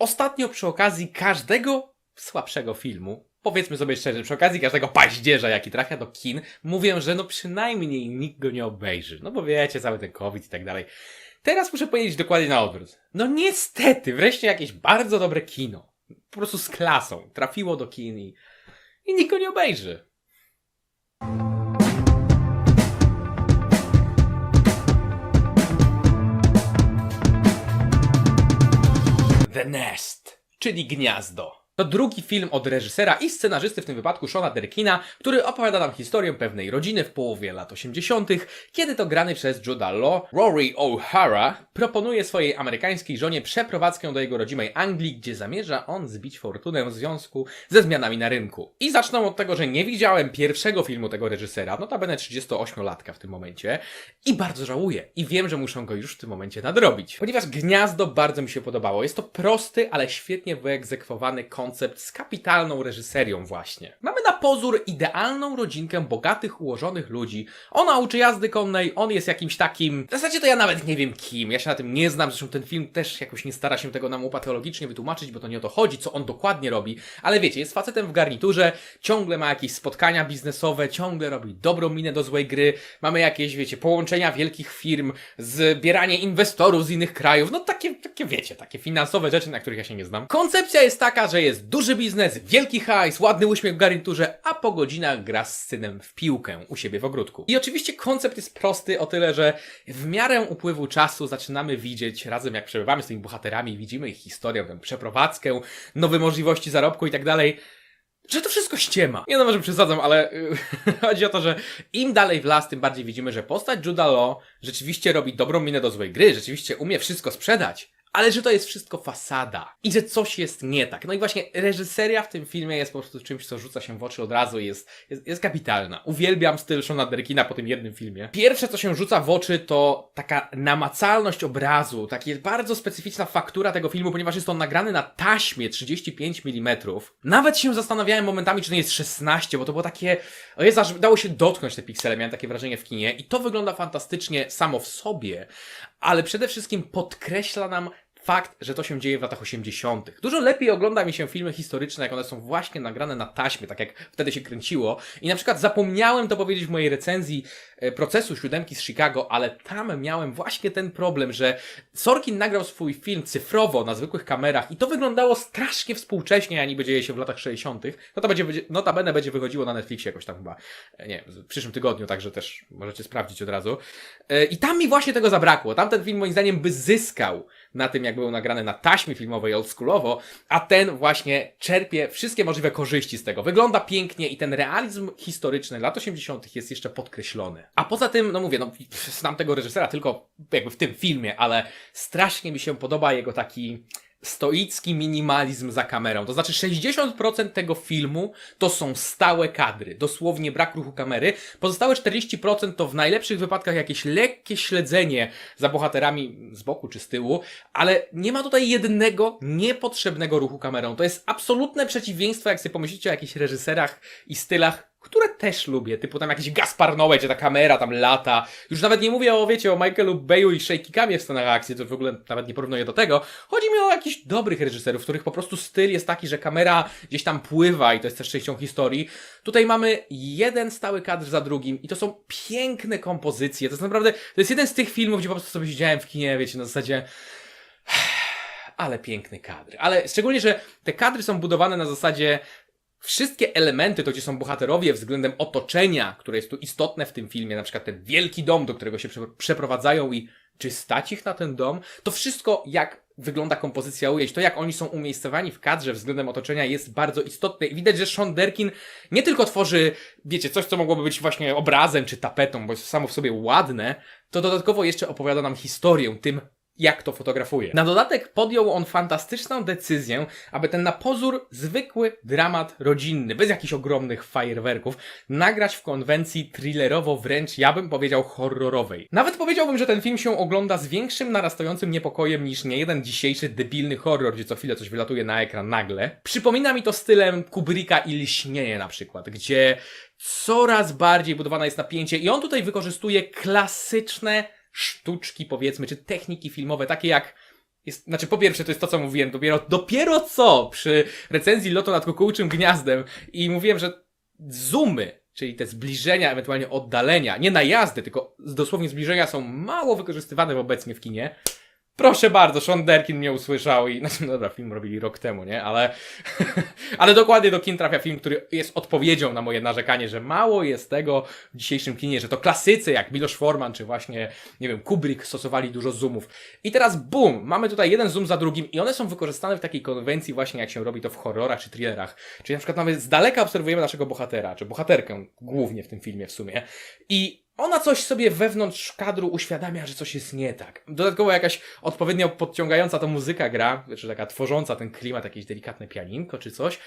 Ostatnio przy okazji każdego słabszego filmu, powiedzmy sobie szczerze, przy okazji każdego paździerza, jaki trafia do kin, mówię, że no przynajmniej nikt go nie obejrzy. No bo wiecie, cały ten COVID i tak dalej. Teraz muszę powiedzieć dokładnie na odwrót. No niestety, wreszcie jakieś bardzo dobre kino. Po prostu z klasą. Trafiło do kin i, i nikt go nie obejrzy. The Nest, czyli Gniazdo. To drugi film od reżysera i scenarzysty, w tym wypadku Shona Derkina, który opowiada nam historię pewnej rodziny w połowie lat 80., kiedy to grany przez Juda Law, Rory O'Hara, proponuje swojej amerykańskiej żonie przeprowadzkę do jego rodzimej Anglii, gdzie zamierza on zbić fortunę w związku ze zmianami na rynku. I zacznę od tego, że nie widziałem pierwszego filmu tego reżysera, notabene 38-latka w tym momencie, i bardzo żałuję. I wiem, że muszę go już w tym momencie nadrobić. Ponieważ Gniazdo bardzo mi się podobało. Jest to prosty, ale świetnie wyegzekwowany koncept z kapitalną reżyserią właśnie. Mamy na pozór idealną rodzinkę bogatych, ułożonych ludzi. Ona uczy jazdy konnej, on jest jakimś takim... W zasadzie to ja nawet nie wiem kim, ja się na tym nie znam, zresztą ten film też jakoś nie stara się tego nam patologicznie wytłumaczyć, bo to nie o to chodzi, co on dokładnie robi. Ale wiecie, jest facetem w garniturze, ciągle ma jakieś spotkania biznesowe, ciągle robi dobrą minę do złej gry, mamy jakieś, wiecie, połączenia wielkich firm, zbieranie inwestorów z innych krajów, no takie, takie wiecie, takie finansowe rzeczy, na których ja się nie znam. Koncepcja jest taka, że jest duży biznes, wielki hajs, ładny uśmiech w garniturze, a po godzinach gra z synem w piłkę u siebie w ogródku. I oczywiście koncept jest prosty o tyle, że w miarę upływu czasu zaczynamy widzieć, razem jak przebywamy z tymi bohaterami, widzimy ich historię, tę przeprowadzkę, nowe możliwości zarobku i tak dalej, że to wszystko ściema. Nie no, może przesadzam, ale yy, chodzi o to, że im dalej w las, tym bardziej widzimy, że postać Juda Law rzeczywiście robi dobrą minę do złej gry, rzeczywiście umie wszystko sprzedać. Ale że to jest wszystko fasada i że coś jest nie tak. No i właśnie reżyseria w tym filmie jest po prostu czymś, co rzuca się w oczy od razu i jest, jest, jest kapitalna. Uwielbiam styl Shona Derkina po tym jednym filmie. Pierwsze, co się rzuca w oczy, to taka namacalność obrazu, taka bardzo specyficzna faktura tego filmu, ponieważ jest on nagrany na taśmie 35 mm. Nawet się zastanawiałem momentami, czy to nie jest 16, bo to było takie... O aż dało się dotknąć te piksele, miałem takie wrażenie w kinie i to wygląda fantastycznie samo w sobie, ale przede wszystkim podkreśla nam fakt, że to się dzieje w latach 80. Dużo lepiej ogląda mi się filmy historyczne, jak one są właśnie nagrane na taśmie, tak jak wtedy się kręciło. I na przykład zapomniałem to powiedzieć w mojej recenzji e, procesu siódemki z Chicago, ale tam miałem właśnie ten problem, że Sorkin nagrał swój film cyfrowo na zwykłych kamerach i to wyglądało strasznie współcześnie, a niby dzieje się w latach 60. No to będzie, notabene będzie wychodziło na Netflixie jakoś tam chyba, e, nie wiem, w przyszłym tygodniu, także też możecie sprawdzić od razu. E, I tam mi właśnie tego zabrakło. Tamten film moim zdaniem by zyskał na tym, jak był nagrany na taśmie filmowej oldschoolowo, a ten właśnie czerpie wszystkie możliwe korzyści z tego. Wygląda pięknie i ten realizm historyczny lat 80. jest jeszcze podkreślony. A poza tym, no mówię, no znam tego reżysera tylko jakby w tym filmie, ale strasznie mi się podoba jego taki stoicki minimalizm za kamerą. To znaczy 60% tego filmu to są stałe kadry, dosłownie brak ruchu kamery. Pozostałe 40% to w najlepszych wypadkach jakieś lekkie śledzenie za bohaterami z boku czy z tyłu, ale nie ma tutaj jednego niepotrzebnego ruchu kamerą. To jest absolutne przeciwieństwo, jak sobie pomyślicie o jakichś reżyserach i stylach które też lubię, typu tam jakiś Gaspar Noé, gdzie ta kamera tam lata. Już nawet nie mówię o, wiecie, o Michaelu Bayu i Shaky Camie w scenach akcji, to w ogóle nawet nie porównuję do tego. Chodzi mi o jakichś dobrych reżyserów, których po prostu styl jest taki, że kamera gdzieś tam pływa i to jest też częścią historii. Tutaj mamy jeden stały kadr za drugim i to są piękne kompozycje. To jest naprawdę, to jest jeden z tych filmów, gdzie po prostu sobie siedziałem w kinie, wiecie, na zasadzie ale piękny kadr. Ale szczególnie, że te kadry są budowane na zasadzie Wszystkie elementy, to gdzie są bohaterowie względem otoczenia, które jest tu istotne w tym filmie, na przykład ten wielki dom, do którego się prze- przeprowadzają i czy stać ich na ten dom, to wszystko jak wygląda kompozycja ujęć, to jak oni są umiejscowani w kadrze względem otoczenia jest bardzo istotne i widać, że Sean Derkin nie tylko tworzy, wiecie, coś co mogłoby być właśnie obrazem czy tapetą, bo jest samo w sobie ładne, to dodatkowo jeszcze opowiada nam historię tym, jak to fotografuje. Na dodatek podjął on fantastyczną decyzję, aby ten na pozór zwykły dramat rodzinny, bez jakichś ogromnych fajerwerków, nagrać w konwencji thrillerowo wręcz, ja bym powiedział, horrorowej. Nawet powiedziałbym, że ten film się ogląda z większym narastającym niepokojem niż niejeden dzisiejszy debilny horror, gdzie co chwilę coś wylatuje na ekran nagle. Przypomina mi to stylem Kubricka i Lśnieje na przykład, gdzie coraz bardziej budowane jest napięcie i on tutaj wykorzystuje klasyczne sztuczki, powiedzmy, czy techniki filmowe, takie jak jest, znaczy po pierwsze to jest to, co mówiłem, dopiero, dopiero co przy recenzji Lotu nad kukułczym gniazdem i mówiłem, że zoomy, czyli te zbliżenia, ewentualnie oddalenia, nie najazdy, tylko dosłownie zbliżenia są mało wykorzystywane obecnie w kinie. Proszę bardzo, Sean Derkin mnie usłyszał i, no dobra, film robili rok temu, nie? Ale, ale dokładnie do kin trafia film, który jest odpowiedzią na moje narzekanie, że mało jest tego w dzisiejszym kinie, że to klasycy jak Miloš Forman, czy właśnie, nie wiem, Kubrick stosowali dużo zoomów. I teraz bum, mamy tutaj jeden zoom za drugim i one są wykorzystane w takiej konwencji właśnie jak się robi to w horrorach czy thrillerach. Czyli na przykład mamy z daleka obserwujemy naszego bohatera, czy bohaterkę głównie w tym filmie w sumie. I ona coś sobie wewnątrz kadru uświadamia, że coś jest nie tak. Dodatkowo jakaś odpowiednio podciągająca to muzyka gra, czy taka tworząca ten klimat, jakieś delikatne pianinko czy coś.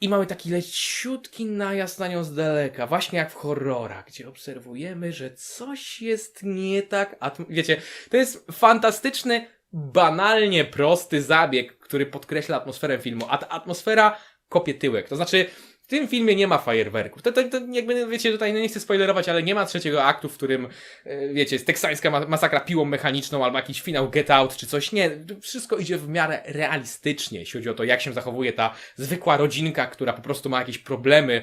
I mamy taki leciutki najazd na nią z daleka, właśnie jak w horrorach, gdzie obserwujemy, że coś jest nie tak. Wiecie, to jest fantastyczny, banalnie prosty zabieg, który podkreśla atmosferę filmu, a ta atmosfera kopie tyłek. To znaczy, tym filmie nie ma fajerwerków. To, to, to jakby, wiecie, tutaj no nie chcę spoilerować, ale nie ma trzeciego aktu, w którym, e, wiecie, jest teksańska ma- masakra piłą mechaniczną albo jakiś finał Get Out czy coś. Nie, wszystko idzie w miarę realistycznie, jeśli chodzi o to, jak się zachowuje ta zwykła rodzinka, która po prostu ma jakieś problemy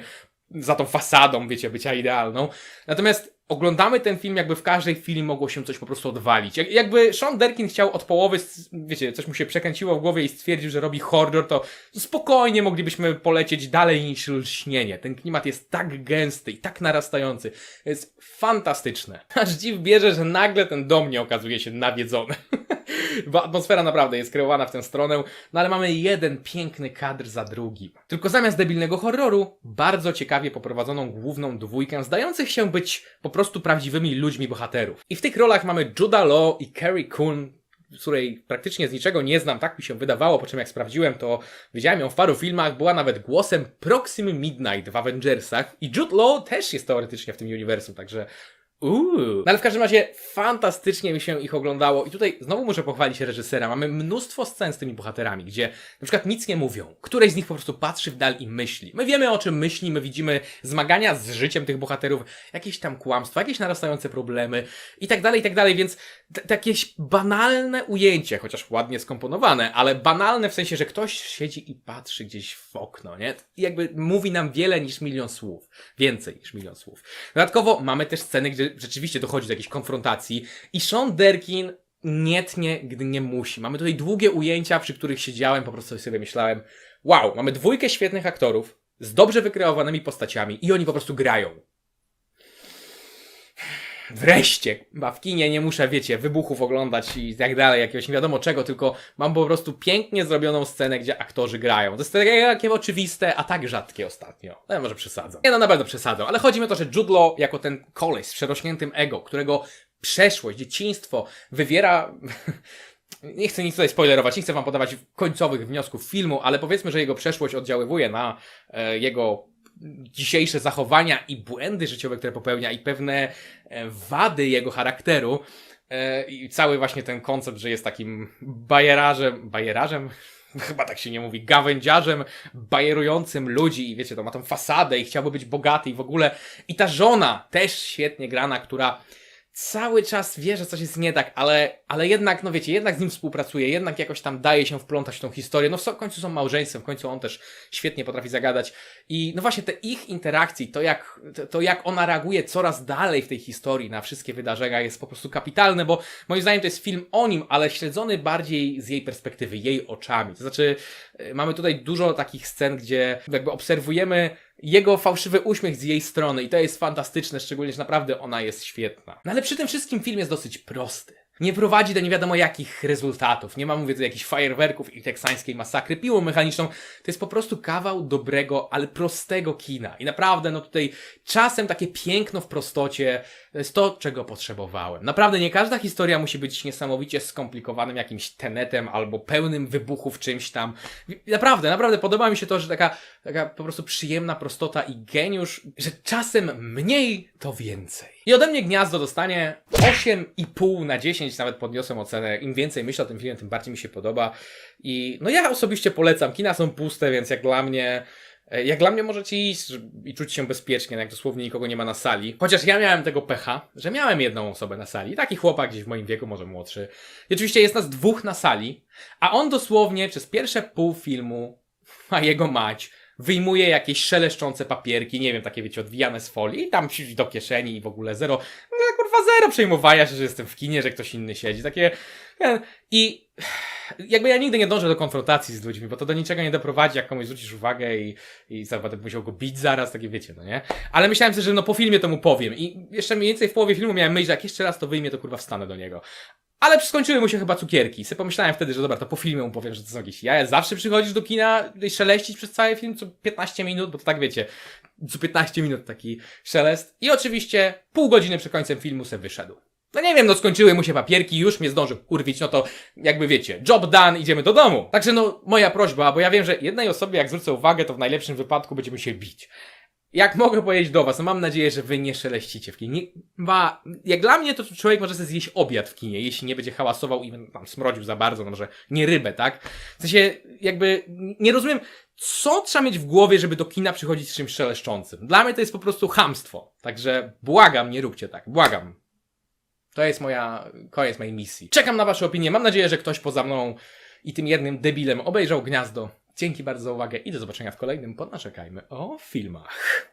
za tą fasadą, wiecie, bycia idealną. Natomiast oglądamy ten film, jakby w każdej chwili mogło się coś po prostu odwalić. Jak, jakby Sean Derkin chciał od połowy, wiecie, coś mu się przekręciło w głowie i stwierdził, że robi horror, to spokojnie moglibyśmy polecieć dalej niż lśnienie. Ten klimat jest tak gęsty i tak narastający. Jest fantastyczne. Aż dziw bierze, że nagle ten dom nie okazuje się nawiedzony. Bo atmosfera naprawdę jest kreowana w tę stronę, no ale mamy jeden piękny kadr za drugim. Tylko zamiast debilnego horroru, bardzo ciekawie poprowadzoną główną dwójkę, zdających się być po prostu prawdziwymi ludźmi bohaterów. I w tych rolach mamy Judah Law i Carrie Coon, której praktycznie z niczego nie znam, tak mi się wydawało, po czym jak sprawdziłem, to widziałem ją w paru filmach, była nawet głosem Proximy Midnight w Avengersach i Jude Law też jest teoretycznie w tym uniwersum, także Uuu. No ale w każdym razie fantastycznie mi się ich oglądało i tutaj znowu muszę pochwalić reżysera. Mamy mnóstwo scen z tymi bohaterami, gdzie na przykład nic nie mówią. Któreś z nich po prostu patrzy w dal i myśli. My wiemy o czym myśli, my widzimy zmagania z życiem tych bohaterów, jakieś tam kłamstwa, jakieś narastające problemy i tak dalej, i tak dalej, więc jakieś banalne ujęcie, chociaż ładnie skomponowane, ale banalne w sensie, że ktoś siedzi i patrzy gdzieś w okno, nie? I jakby mówi nam wiele niż milion słów. Więcej niż milion słów. Dodatkowo mamy też sceny, gdzie rzeczywiście dochodzi do jakiejś konfrontacji i Sean Derkin nie tnie, gdy nie musi. Mamy tutaj długie ujęcia, przy których siedziałem, po prostu sobie myślałem, wow, mamy dwójkę świetnych aktorów z dobrze wykreowanymi postaciami i oni po prostu grają. Wreszcie, chyba w kinie nie muszę, wiecie, wybuchów oglądać i tak dalej, jakiegoś nie wiadomo czego, tylko mam po prostu pięknie zrobioną scenę, gdzie aktorzy grają. To jest takie, oczywiste, a tak rzadkie ostatnio. No ja może przesadzam. Nie no, na pewno przesadzam, ale chodzi mi o to, że Jude Law jako ten koleś z przerośniętym ego, którego przeszłość, dzieciństwo wywiera... Nie chcę nic tutaj spoilerować, nie chcę wam podawać końcowych wniosków filmu, ale powiedzmy, że jego przeszłość oddziaływuje na e, jego dzisiejsze zachowania i błędy życiowe, które popełnia i pewne e, wady jego charakteru. E, I cały właśnie ten koncept, że jest takim bajerażem, bajerażem? Chyba tak się nie mówi, gawędziarzem bajerującym ludzi i wiecie, to ma tą fasadę i chciałby być bogaty i w ogóle. I ta żona, też świetnie grana, która cały czas wie, że coś jest nie tak, ale, ale jednak, no wiecie, jednak z nim współpracuje, jednak jakoś tam daje się wplątać w tą historię. No w końcu są małżeństwem, w końcu on też świetnie potrafi zagadać. I no właśnie te ich interakcji, to jak, to, to jak ona reaguje coraz dalej w tej historii na wszystkie wydarzenia jest po prostu kapitalne, bo moim zdaniem to jest film o nim, ale śledzony bardziej z jej perspektywy, jej oczami. To znaczy, y, mamy tutaj dużo takich scen, gdzie jakby obserwujemy jego fałszywy uśmiech z jej strony i to jest fantastyczne, szczególnie, że naprawdę ona jest świetna. No ale przy tym wszystkim film jest dosyć prosty. Nie prowadzi do nie wiadomo jakich rezultatów. Nie ma, mówię, tu jakichś fajerwerków i teksańskiej masakry piłą mechaniczną. To jest po prostu kawał dobrego, ale prostego kina. I naprawdę, no tutaj czasem takie piękno w prostocie to jest to, czego potrzebowałem. Naprawdę nie każda historia musi być niesamowicie skomplikowanym jakimś tenetem albo pełnym wybuchów czymś tam. Naprawdę, naprawdę podoba mi się to, że taka, taka po prostu przyjemna prostota i geniusz, że czasem mniej to więcej. I ode mnie Gniazdo dostanie 8,5 na 10, nawet podniosłem ocenę. Im więcej myślę o tym filmie, tym bardziej mi się podoba. I no ja osobiście polecam. Kina są puste, więc jak dla mnie E, Jak dla mnie możecie iść i czuć się bezpiecznie, jak dosłownie nikogo nie ma na sali. Chociaż ja miałem tego pecha, że miałem jedną osobę na sali. Taki chłopak gdzieś w moim wieku, może młodszy. I oczywiście jest nas dwóch na sali, a on dosłownie przez pierwsze pół filmu, a jego mać, wyjmuje jakieś szeleszczące papierki, nie wiem, takie wiecie, odwijane z folii i tam do kieszeni i w ogóle zero. No kurwa zero przejmowania się, że jestem w kinie, że ktoś inny siedzi. Takie... e, I jakby ja nigdy nie dążę do konfrontacji z ludźmi, bo to do niczego nie doprowadzi, jak komuś zwrócisz uwagę i, i będę musiał go bić zaraz, takie wiecie, no nie? Ale myślałem sobie, że no po filmie to mu powiem i jeszcze mniej więcej w połowie filmu miałem myśl, że jak jeszcze raz to wyjmie, to kurwa wstanę do niego. Ale skończyły mu się chyba cukierki. Se pomyślałem wtedy, że dobra, to po filmie mu powiem, że to są jakieś jaja. Zawsze przychodzisz do kina i szeleścić przez cały film co 15 minut, bo to tak wiecie, co 15 minut taki szelest. I oczywiście pół godziny przed końcem filmu se wyszedł. No nie wiem, no skończyły mu się papierki, już mnie zdążył kurwić, no to jakby wiecie, job done, idziemy do domu. Także no, moja prośba, bo ja wiem, że jednej osobie jak zwrócę uwagę, to w najlepszym wypadku będziemy się bić. Jak mogę powiedzieć do was, no mam nadzieję, że wy nie szeleścicie w kinie. Nie, ba, jak dla mnie to człowiek może sobie zjeść obiad w kinie, jeśli nie będzie hałasował i tam smrodził za bardzo, no może nie rybę, tak? W sensie, jakby, nie rozumiem, co trzeba mieć w głowie, żeby do kina przychodzić z czymś szeleszczącym. Dla mnie to jest po prostu chamstwo. Także błagam, nie róbcie tak, błagam. To jest moja, koniec mojej misji. Czekam na wasze opinie, mam nadzieję, że ktoś poza mną i tym jednym debilem obejrzał Gniazdo. Dzięki bardzo za uwagę i do zobaczenia w kolejnym Podnaczekajmy o filmach.